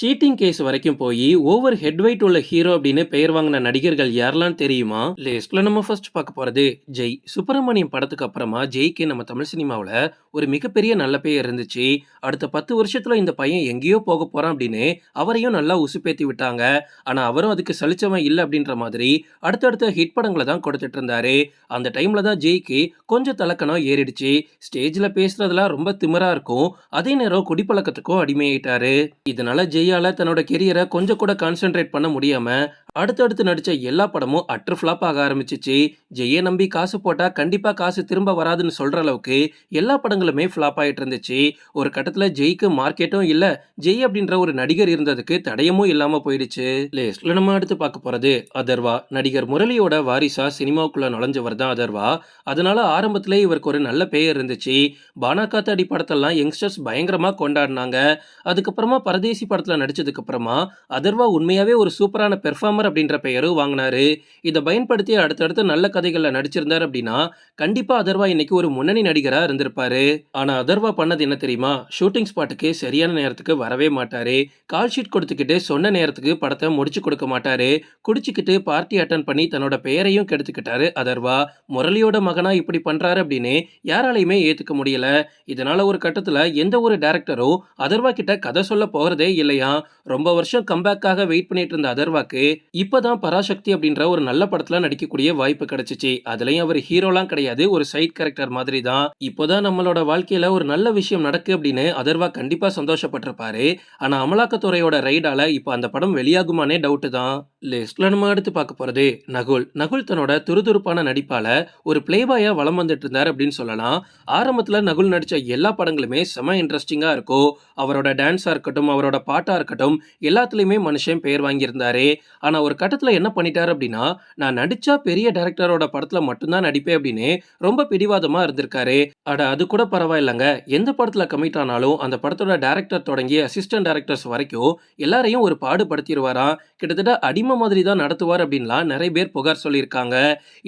Seating case வரைக்கும் போய் over head weight உள்ள ஹீரோ அப்படின்னு பெயர் வாங்கின நடிகர்கள் யாரெல்லாம் தெரியுமா? லிஸ்ட்ல நம்ம ஃபர்ஸ்ட் பார்க்க போறது ஜெய். சுப்பிரமணியம் படத்துக்கு அப்புறமா ஜெய்க்கு நம்ம தமிழ் சினிமாவில் ஒரு மிகப்பெரிய நல்ல பெயர் இருந்துச்சு. அடுத்த பத்து வருஷத்துல இந்த பையன் எங்கேயோ போக போறான் அப்படின்னு அவரையும் நல்லா உசுப்பேத்தி விட்டாங்க. ஆனா அவரும் அதுக்கு சலிச்சவன் இல்லை அப்படின்ற மாதிரி அடுத்தடுத்த ஹிட் படங்களை தான் கொடுத்துட்டு இருந்தாரு. அந்த டைம்ல தான் ஜெய்க்கு கொஞ்சம் தலக்கணம் ஏறிடுச்சு. ஸ்டேஜ்ல பேசுறதுலாம் ரொம்ப திமிரா இருக்கும். அதே நேரம் குடிப்பழக்கத்துக்கும் அடிமையாயிட்டாரு. இதனால கையால் தன்னோட கெரியரை கொஞ்சம் கூட கான்சென்ட்ரேட் பண்ண முடியாம அடுத்தடுத்து நடித்த எல்லா படமும் அட்ரு ஃப்ளாப் ஆக ஆரம்பிச்சிச்சு. ஜெயை நம்பி காசு போட்டால் கண்டிப்பாக காசு திரும்ப வராதுன்னு சொல்கிற அளவுக்கு எல்லா படங்களுமே ஃப்ளாப் ஆகிட்டு இருந்துச்சு. ஒரு கட்டத்தில் ஜெய்க்கு மார்க்கெட்டும் இல்லை ஜெய் அப்படின்ற ஒரு நடிகர் இருந்ததுக்கு தடயமும் இல்லாமல் போயிடுச்சு. லிஸ்ட்ல நம்ம அடுத்து பார்க்க போகிறது அதர்வா. நடிகர் முரளியோட வாரிசா சினிமாவுக்குள்ளே நுழைஞ்சவர் தான் அதர்வா. அதனால ஆரம்பத்திலே இவருக்கு ஒரு நல்ல பெயர் இருந்துச்சு. பானாக்காத்தாடி படத்தெல்லாம் யங்ஸ்டர்ஸ் பயங்கரமாக கொண்டாடினாங்க. அதுக்கப்புறமா பரதேசி படத்தில் நடித்ததுக்கப்புறமா அதர்வா உண்மையாகவே ஒரு சூப்பரான பெர்ஃபார்மர் அப்படின்ற பெயரும் வாங்கினாரு. இதை பயன்படுத்தி அடுத்தடுத்து நல்ல கதைகளில் நடிச்சிருந்தார் அப்படின்னா கண்டிப்பா அதர்வா இன்னைக்கு ஒரு முன்னணி நடிகரா இருந்திருப்பாரு. ஆனா அதர்வா பண்ணது என்ன தெரியுமா? ஷூட்டிங் ஸ்பாட்டுக்கு சரியான நேரத்துக்கு வரவே மாட்டாரு. கால் ஷீட் கொடுத்துக்கிட்டு சொன்ன நேரத்துக்கு படத்தை முடிச்சு கொடுக்க மாட்டாரு. குடிச்சுக்கிட்டு பார்ட்டி அட்டன் பண்ணி தன்னோட பெயரையும் கெடுத்துக்கிட்டாரு அதர்வா. முரளியோட மகனா இப்படி பண்றாரு அப்படின்னு யாராலையுமே ஏத்துக்க முடியல. இதனால ஒரு கட்டத்துல எந்த ஒரு டேரக்டரும் அதர்வா கிட்ட கதை சொல்ல போறதே இல்லையா ரொம்ப வருஷம் கம்பேக்காக வெயிட் பண்ணிட்டு இருந்த அதர்வாக்கு இப்பதான் பராசக்தி அப்படின்ற ஒரு நல்ல படத்துல நடிக்கக்கூடிய வாய்ப்பு கிடைச்சிச்சு. அதுலயும் அவர் ஹீரோலாம் கிடையாது. ஒரு சைட் கேரக்டர் மாதிரி தான் இப்போதான் நம்மளோட வாழ்க்கையில ஒரு நல்ல விஷயம் நடக்கு அப்படின்னு அதர்வா கண்டிப்பா சந்தோஷப்பட்டிருப்பாரு. ஆனா அமலாக்கத்துறையோட ரைடால இப்போ அந்த படம் வெளியாகுமானே டவுட்டு தான். லிஸ்ட்ல நம்ம எடுத்து பார்க்க போறது நகுல். நகுல் தன்னோட துருதுருப்பான நடிப்பால ஒரு பிளேபாயாக வளம் வந்துட்டு இருந்தார் அப்படின்னு சொல்லலாம். ஆரம்பத்துல நகுல் நடிச்ச எல்லா படங்களுமே செம இன்ட்ரெஸ்டிங்கா இருக்கும் அவரோட டான்ஸா இருக்கட்டும் அவரோட பாட்டா இருக்கட்டும் எல்லாத்துலயுமே மனுஷன் பெயர் வாங்கியிருந்தாரு. ஆனா ஒரு கட்டத்தில் என்ன பண்ணிட்டார் அப்படின்னா நான் நடிச்சா பெரிய டேரக்டரோட படத்தில் மட்டும்தான் நடிப்பேன் அப்படின்னு ரொம்ப பிடிவாதமாக இருந்திருக்காரு. அட அது கூட பரவாயில்லைங்க. எந்த படத்தில் கமிட் ஆனாலும் அந்த படத்தோட டேரக்டர் தொடங்கி அசிஸ்டன்ட் டேரக்டர்ஸ் வரைக்கும் எல்லாரையும் ஒரு பாடுபடுத்திடுவாராம் கிட்டத்தட்ட அடிமை மாதிரி தான் நடத்துவார் அப்படின்லாம் நிறைய பேர் புகார் சொல்லியிருக்காங்க.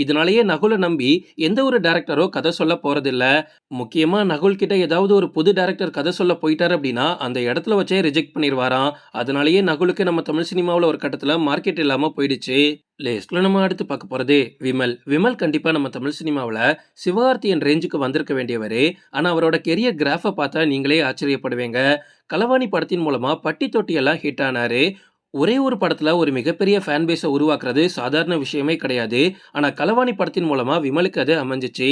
இதனாலேயே நகுலை நம்பி எந்த ஒரு டேரக்டரோ கதை சொல்ல போகிறதில்ல முக்கியமாக நகுல் கிட்ட ஏதாவது ஒரு புது டேரக்டர் கதை சொல்ல போயிட்டாரு அப்படின்னா அந்த இடத்துல வச்சே ரிஜெக்ட் பண்ணிடுவாராம் அதனாலேயே நகுலுக்கு நம்ம தமிழ் சினிமாவில் ஒரு கட்டத்தில் மார்க்கெட் இல்லாமல் போயிடுச்சு. லிஸ்ட்ல நம்ம அடுத்து பார்க்க போறது விமல். விமல் கண்டிப்பா நம்ம தமிழ் சினிமாவில் சிவகார்த்தியன் ரேஞ்சுக்கு வந்திருக்க வேண்டியவர். ஆனால் அவரோட கெரியர் கிராஃபை பார்த்தா நீங்களே ஆச்சரியப்படுவீங்க. கலவாணி படத்தின் மூலமா பட்டி தொட்டியெல்லாம் ஹிட் ஆனாரு. ஒரே ஒரு படத்தில் ஒரு மிகப்பெரிய ஃபேன் பேஸை உருவாக்குறது சாதாரண விஷயமே கிடையாது. ஆனால் களவாணி படத்தின் மூலமாக விமலுக்கு அது அமைஞ்சிச்சு.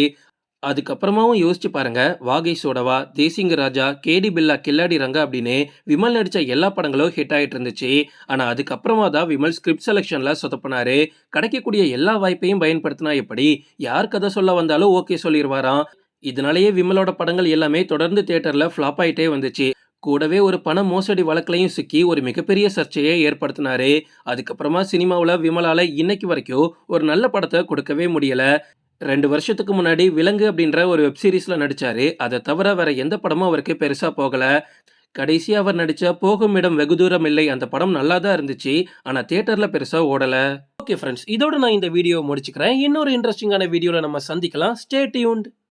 அதுக்கப்புறமாவும் யோசிச்சு பாருங்க. வாகை சோடவா தேசிங்க ராஜா கேடி பில்லா கில்லாடி ரங்கா அப்படின்னு விமல் நடித்த எல்லா படங்களும் ஹிட் ஆயிட்டு இருந்துச்சு. ஆனால் அதுக்கப்புறமா தான் விமல் ஸ்கிரிப்ட் செலெக்ஷனில் சொதப்பினாரு. கிடைக்கக்கூடிய எல்லா வாய்ப்பையும் பயன்படுத்தினா எப்படி? யார் கதை சொல்ல வந்தாலும் ஓகே சொல்லிடுவாராம் இதனாலேயே விமலோட படங்கள் எல்லாமே தொடர்ந்து தியேட்டரில் ஃப்ளாப் ஆகிட்டே வந்துச்சு. கூடவே ஒரு பண மோசடி வழக்கிலையும் சிக்கி ஒரு மிகப்பெரிய சர்ச்சையை ஏற்படுத்தினாரு. அதுக்கப்புறமா சினிமாவில் விமலால இன்னைக்கு வரைக்கும் ஒரு நல்ல படத்தை கொடுக்கவே முடியலை. ரெண்டு வருஷத்துக்கு முன்னாடி விலங்கு அப்படின்ற ஒரு வெப் சீரிஸ்ல நடிச்சாரு. அதை தவிர வேற எந்த படமும் அவருக்கு பெருசா போகல. கடைசியா அவர் நடிச்ச போகும் இடம் வெகு தூரம் இல்லை. அந்த படம் நல்லா தான் இருந்துச்சு. ஆனா தியேட்டர்ல பெருசா ஓடல. ஓகே ஃப்ரெண்ட்ஸ் இதோட நான் இந்த வீடியோ முடிச்சுக்கிறேன். இன்னொரு இன்ட்ரெஸ்டிங்கான வீடியோல நம்ம சந்திக்கலாம். Stay tuned